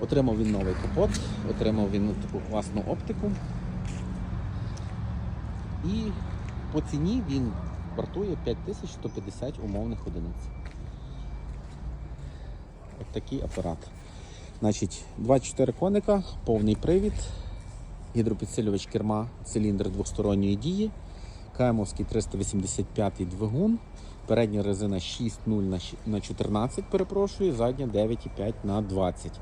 Отримав він новий капот, отримав він таку класну оптику. І по ціні він вартує 5150 умовних одиниць. От такий апарат. Значить, 24 коника, повний привід, гідропідсилювач керма, циліндр двосторонньої дії, КМовський 385 двигун, передня резина 6.0 на на 14, перепрошую, задня 9.5 на 20.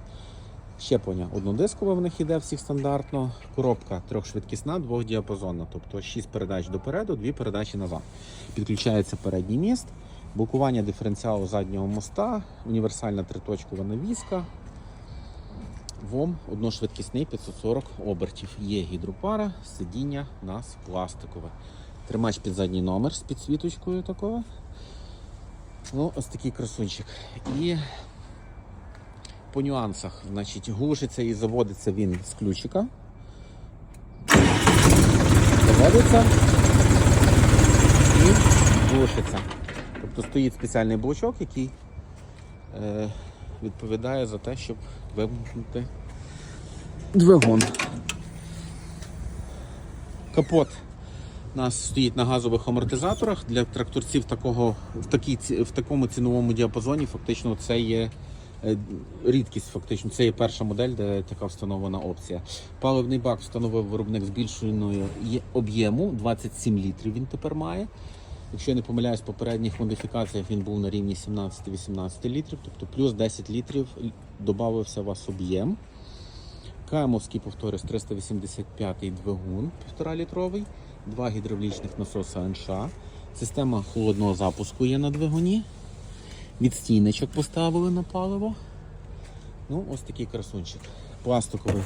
Щеплення однодискове в них іде всіх стандартно. Коробка трьохшвидкісна, двохдіапазонна, тобто 6 передач допереду, 2 передачі назад. Підключається передній міст, блокування диференціалу заднього моста, універсальна триточкова навіска. ВОМ одношвидкісний 540 обертів. Є гідропара, сидіння нас пластикове. Тримач під задній номер з підсвіточкою такою. Ну, ось такий красунчик. І по нюансах, значить, глушиться і заводиться він з ключика. Заводиться і глушиться. Тобто стоїть спеціальний блочок, який е, відповідає за те, щоб вимкнути двигун. Капот у нас стоїть на газових амортизаторах. Для тракторців такого, в, такій, в такому ціновому діапазоні фактично це є рідкість. Фактично, це є перша модель, де така встановлена опція. Паливний бак встановив виробник збільшеною є- об'єму 27 літрів. Він тепер має. Якщо я не помиляюсь, в попередніх модифікаціях він був на рівні 17-18 літрів, тобто плюс 10 літрів додався вас об'єм. Каймовський, повторюсь, 385 двигун 1,5 літровий, два гідравлічних насоси НШ. Система холодного запуску є на двигуні. Відстійничок поставили на паливо. Ну, ось такий красунчик. Пластиковий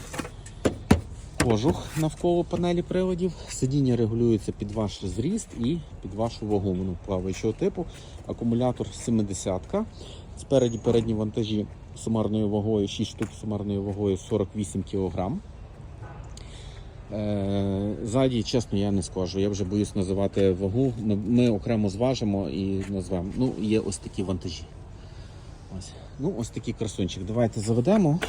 кожух навколо панелі приладів. Сидіння регулюється під ваш зріст і під вашу вагу. Воно плаваючого типу. Акумулятор 70 Спереді передні вантажі сумарною вагою 6 штук сумарною вагою 48 кг. Е, ззаді, чесно, я не скажу. Я вже боюсь називати вагу. Ми, окремо зважимо і назвемо. Ну, є ось такі вантажі. Ось. Ну, ось такий красунчик. Давайте заведемо.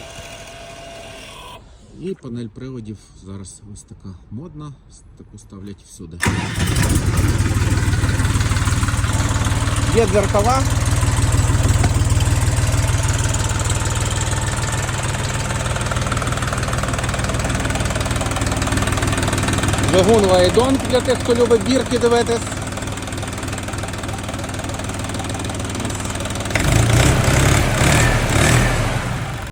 І панель приводів зараз ось така модна, таку ставлять всюди. Є дзеркала. Двигун Лайдон для тих, хто любить бірки дивитись.